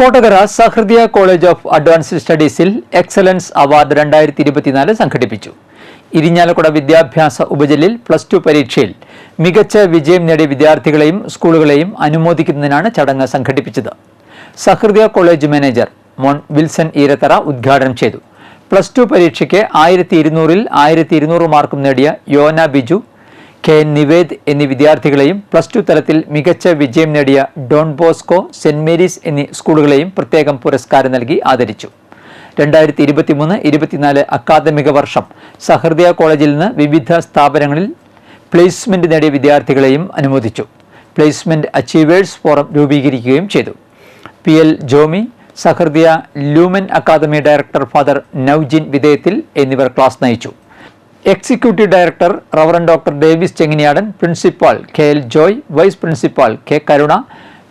Kodakara Sahrudaya college of advanced സ്റ്റഡീസിൽ excellence award രണ്ടായിരത്തി ഇരുപത്തിനാല് സംഘടിപ്പിച്ചു. ഇരിഞ്ഞാലക്കുട വിദ്യാഭ്യാസ ഉപജില്ലിൽ പ്ലസ് ടു പരീക്ഷയിൽ മികച്ച വിജയം നേടിയ വിദ്യാർത്ഥികളെയും സ്കൂളുകളെയും അനുമോദിക്കുന്നതിനാണ് ചടങ്ങ് സംഘടിപ്പിച്ചത്. Sahrudaya college manager Mon Wilson Eerathara ഉദ്ഘാടനം ചെയ്തു. പ്ലസ് ടു പരീക്ഷയ്ക്ക് ആയിരത്തി ഇരുന്നൂറിൽ ആയിരത്തി ഇരുന്നൂറ് മാർക്കും നേടിയ യോന ബിജു കെ നിവേദ് എന്നീ വിദ്യാർത്ഥികളെയും പ്ലസ് ടു തലത്തിൽ മികച്ച വിജയം നേടിയ ഡോൺ ബോസ്കോ സെന്റ് മേരീസ് എന്നീ സ്കൂളുകളെയും പ്രത്യേകം പുരസ്കാരം നൽകി ആദരിച്ചു. രണ്ടായിരത്തി ഇരുപത്തിമൂന്ന് ഇരുപത്തിനാല് അക്കാദമിക വർഷം സഹൃദയ കോളേജിൽ നിന്ന് വിവിധ സ്ഥാപനങ്ങളിൽ പ്ലേസ്മെന്റ് നേടിയ വിദ്യാർത്ഥികളെയും അനുമോദിച്ചു. പ്ലേസ്മെന്റ് അച്ചീവേഴ്സ് ഫോറം രൂപീകരിക്കുകയും ചെയ്തു. P L Jomy Sahrudaya Lumen academy director father Noujin വിധേയത്തിൽ എന്നിവർ ക്ലാസ് നയിച്ചു. Executive director reverend doctor Davis Chenginiyadan principal K L Joy vice principal K Karuna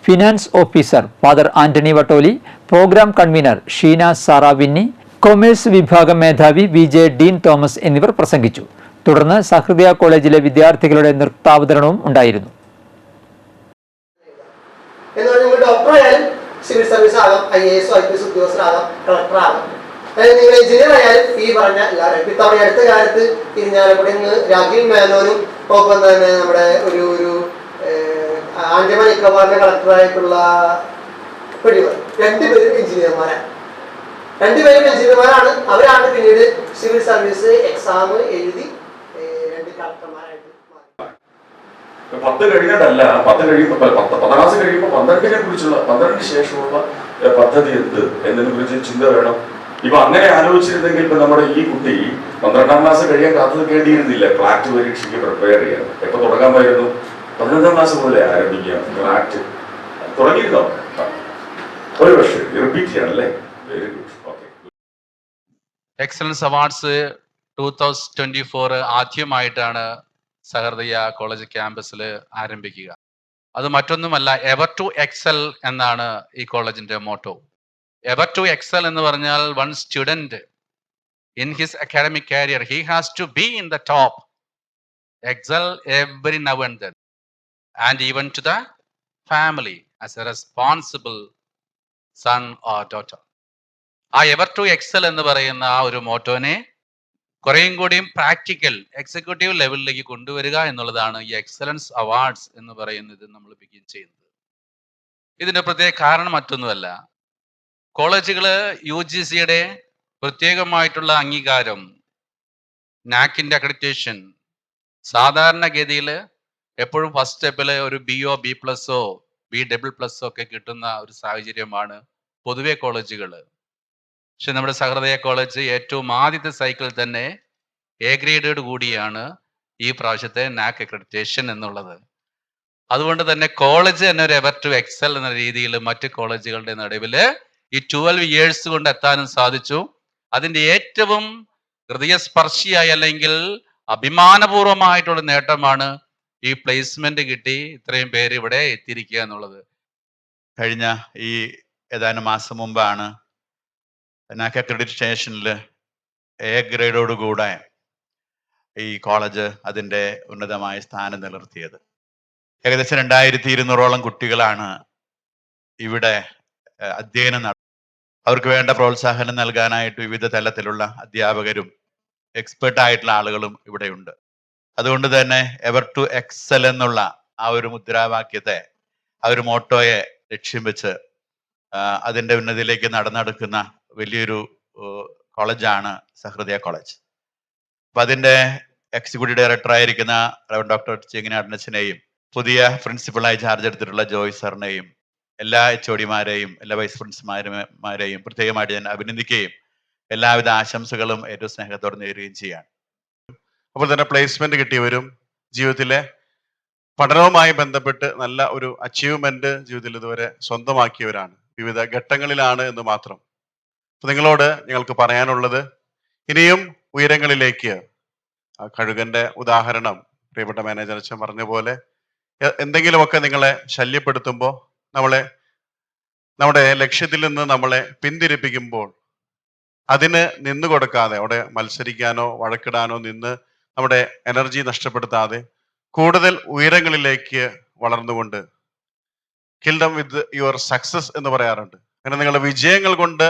finance officer father Antony Vattoli programme convener Sheena Saravinni commerce വിഭാഗം മേധാവി V J Dean Thomas എന്നിവർ പ്രസംഗിച്ചു. തുടർന്ന് സഹൃദയ കോളേജിലെ വിദ്യാർത്ഥികളുടെ നൃത്താവതരണവും ഉണ്ടായിരുന്നു. സിവിൽ സർവീസ് ആകാം I S I P S അതായത് നിങ്ങൾ എഞ്ചിനീയർ ഈ പറഞ്ഞ എല്ലാവരും ഈ അടുത്ത കാലത്ത് ഇരിഞ്ഞാലക്കുടി നിന്ന് രാജീവ് മേനോനും ഒപ്പം തന്നെ നമ്മുടെ ഒരു ഒരു ആൻഡമാൻ നിക്കോബാറിന്റെ കളക്ടറായിട്ടുള്ള പെടിവർ. രണ്ടുപേരും എഞ്ചിനീയർമാരാണ്. രണ്ടുപേരും എഞ്ചിനീയർമാരാണ്. അവരാണ് പിന്നീട് സിവിൽ സർവീസ് എക്സാം എഴുതി രണ്ട് കളക്ടർമാരായിട്ട് പത്ത് കഴിഞ്ഞിട്ടല്ല പത്ത് കഴിയുമ്പോൾ പത്ത് പത്താം ക്ലാസ് കഴിയുമ്പോൾ പന്ത്രണ്ടിനെ കുറിച്ചുള്ള പന്ത്രണ്ടിന് ശേഷമുള്ള പദ്ധതി എന്ത്? എന്നതിനെ കുറിച്ച് ചിന്ത വേണം? ഇപ്പൊ അങ്ങനെ ആലോചിച്ചിരുന്നെങ്കിൽ ഇപ്പൊ നമ്മുടെ ഈ കുട്ടി പന്ത്രണ്ടാം ക്ലാസ് കഴിയാൻ കാത്തു നിൽക്കേണ്ടിയിരുന്നില്ല ക്ലാറ്റ് പരീക്ഷയ്ക്ക് പ്രിപ്പയർ ചെയ്യാൻ. എപ്പൊ തുടങ്ങാമായിരുന്നു പതിനൊന്നാം ക്ലാസ് മുതലേ ആരംഭിക്കാം ക്ലാറ്റ് തുടങ്ങിയിരുന്നോ? ഒരു പക്ഷേ repeat ചെയ്യണല്ലേ? Very good excellence awards two thousand twenty four ആദ്യമായിട്ടാണ് സഹൃദയ കോളേജ് ക്യാമ്പസിൽ ആരംഭിക്കുക. അത് മറ്റൊന്നുമല്ല എവർ ടു എക്സൽ എന്നാണ് ഈ കോളേജിന്റെ മോട്ടോ എവർ ടു എക്സൽ എന്ന് പറഞ്ഞാൽ one student in his academic career he has to be in the top excel every now and then and even to the family as a responsible son or daughter ആ ever to excel എന്ന് പറയുന്ന ആ ഒരു മോട്ടോനെ കുറേയും കൂടിയും practical executive ലെവലിലേക്ക് കൊണ്ടുവരിക എന്നുള്ളതാണ് ഈ എക്സലൻസ് അവാർഡ്സ് എന്ന് പറയുന്നത് നമ്മൾ ബിഗിൻ ചെയ്യുന്നത്. ഇതിന്റെ പ്രത്യേക കാരണം മറ്റൊന്നുമല്ല. കോളേജുകൾ യു ജി സിയുടെ പ്രത്യേകമായിട്ടുള്ള അംഗീകാരം നാക്കിന്റെ അക്രഡിറ്റേഷൻ സാധാരണഗതിയിൽ എപ്പോഴും ഫസ്റ്റ് സ്റ്റെപ്പിൽ ഒരു ബി ഒ ബി പ്ലസോ ബി ഡബിൾ പ്ലസോ ഒക്കെ കിട്ടുന്ന ഒരു സാഹചര്യമാണ് പൊതുവെ കോളേജുകൾ പക്ഷെ നമ്മുടെ സഹൃദയ കോളേജ് ഏറ്റവും ആദ്യത്തെ സൈക്കിളിൽ തന്നെ എ ഗ്രേഡോട് കൂടിയാണ് ഈ പ്രാവശ്യത്തെ നാക്ക് അക്രഡിറ്റേഷൻ എന്നുള്ളത്. അതുകൊണ്ട് തന്നെ കോളേജ് തന്നെ ഒരു എവർ ടു എക്സൽ എന്ന രീതിയിൽ മറ്റ് കോളേജുകളുടെ നടുവിൽ ഈ ട്വൽവ് ഇയേഴ്സ് കൊണ്ട് എത്താനും സാധിച്ചു. അതിന്റെ ഏറ്റവും ഹൃദയസ്പർശിയായി അല്ലെങ്കിൽ അഭിമാനപൂർവമായിട്ടുള്ള നേട്ടമാണ് ഈ പ്ലേസ്മെന്റ് കിട്ടി. ഇത്രയും പേര് ഇവിടെ എത്തിയിരിക്കുക എന്നുള്ളത്. കഴിഞ്ഞ ഈ ഏതാനും മാസം മുമ്പാണ് നാക്ക ക്രെഡിറ്റ് സ്റ്റേഷനിൽ എ ഗ്രേഡോട് കൂടെ ഈ കോളേജ് അതിന്റെ ഉന്നതമായ സ്ഥാനം നിലനിർത്തിയത്. ഏകദേശം രണ്ടായിരത്തി ഇരുന്നൂറോളം കുട്ടികളാണ് ഇവിടെ അധ്യയനം അവർക്ക് വേണ്ട പ്രോത്സാഹനം നൽകാനായിട്ട് വിവിധ തലത്തിലുള്ള അധ്യാപകരും എക്സ്പെർട്ട് ആയിട്ടുള്ള ആളുകളും ഇവിടെയുണ്ട്. അതുകൊണ്ട് തന്നെ എവർ ടു എക്സൽ എന്നുള്ള ആ ഒരു മുദ്രാവാക്യത്തെ ആ ഒരു മോട്ടോയെ ലക്ഷ്യം വെച്ച് അതിന്റെ ഉന്നതിയിലേക്ക് നടന്നെടുക്കുന്ന വലിയൊരു കോളേജാണ് സഹൃദയ കോളേജ്. അപ്പൊ അതിന്റെ എക്സിക്യൂട്ടീവ് റവൻ ഡോക്ടർ ചെങ്ങിനാടനച്ചനെയും പുതിയ പ്രിൻസിപ്പളായി ചാർജ് എടുത്തിട്ടുള്ള ജോയ് സാറിനെയും എല്ലാ എച്ച് ഒടിമാരെയും എല്ലാ വൈസ് പ്രിൻസിപ്പൽമാരെയും പ്രത്യേകമായിട്ട് ഞാൻ അഭിനന്ദിക്കുകയും എല്ലാവിധ ആശംസകളും ഏറ്റവും സ്നേഹത്തോടെ നേരുകയും ചെയ്യാണ്. അപ്പോൾ തന്നെ പ്ലേസ്മെന്റ് കിട്ടിയവരും ജീവിതത്തിലെ പഠനവുമായി ബന്ധപ്പെട്ട് നല്ല ഒരു അച്ചീവ്മെന്റ് ജീവിതത്തിൽ ഇതുവരെ സ്വന്തമാക്കിയവരാണ്. വിവിധ ഘട്ടങ്ങളിലാണ് എന്ന് മാത്രം. അപ്പൊ നിങ്ങളോട് ഞങ്ങൾക്ക് പറയാനുള്ളത് ഇനിയും ഉയരങ്ങളിലേക്ക് ആ കഴുകന്റെ ഉദാഹരണം പ്രിയപ്പെട്ട മാനേജർ അച്ഛൻ പറഞ്ഞ പോലെ എന്തെങ്കിലുമൊക്കെ നിങ്ങളെ ശല്യപ്പെടുത്തുമ്പോൾ നമ്മളെ നമ്മുടെ ലക്ഷ്യത്തിൽ നിന്ന് നമ്മളെ പിന്തിരിപ്പിക്കുമ്പോൾ അതിന് നിന്നു കൊടുക്കാതെ അവിടെ മത്സരിക്കാനോ വഴക്കിടാനോ നിന്ന് നമ്മുടെ എനർജി നഷ്ടപ്പെടുത്താതെ കൂടുതൽ ഉയരങ്ങളിലേക്ക് വളർന്നുകൊണ്ട് കിൽഡം വിത്ത് യുവർ സക്സസ് എന്ന് പറയാറുണ്ട്. അങ്ങനെ നിങ്ങളുടെ വിജയങ്ങൾ കൊണ്ട്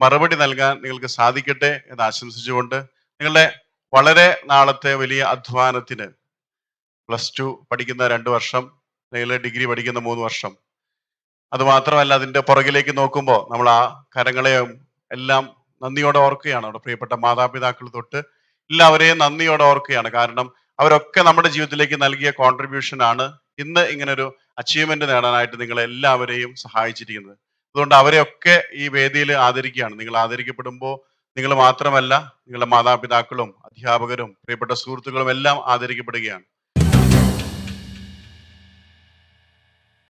മറുപടി നൽകാൻ നിങ്ങൾക്ക് സാധിക്കട്ടെ എന്ന് ആശംസിച്ചുകൊണ്ട് നിങ്ങളുടെ വളരെ നാളത്തെ വലിയ അധ്വാനത്തിന് പ്ലസ് ടു പഠിക്കുന്ന രണ്ട് വർഷം അല്ലെങ്കിൽ ഡിഗ്രി പഠിക്കുന്ന മൂന്ന് വർഷം അത് മാത്രമല്ല അതിന്റെ പുറകിലേക്ക് നോക്കുമ്പോൾ നമ്മൾ ആ കരങ്ങളെയും എല്ലാം നന്ദിയോടെ ഓർക്കുകയാണ് അവിടെ പ്രിയപ്പെട്ട മാതാപിതാക്കൾ തൊട്ട് എല്ലാവരെയും നന്ദിയോടെ ഓർക്കുകയാണ്. കാരണം അവരൊക്കെ നമ്മുടെ ജീവിതത്തിലേക്ക് നൽകിയ കോൺട്രിബ്യൂഷൻ ആണ് ഇന്ന് ഇങ്ങനൊരു അച്ചീവ്മെന്റ് നേടാനായിട്ട് നിങ്ങൾ എല്ലാവരെയും സഹായിച്ചിരിക്കുന്നത്. അതുകൊണ്ട് അവരെയൊക്കെ ഈ വേദിയിൽ ആദരിക്കുകയാണ്. നിങ്ങൾ ആദരിക്കപ്പെടുമ്പോൾ നിങ്ങൾ മാത്രമല്ല നിങ്ങളുടെ മാതാപിതാക്കളും അധ്യാപകരും പ്രിയപ്പെട്ട സുഹൃത്തുക്കളും എല്ലാം ആദരിക്കപ്പെടുകയാണ്.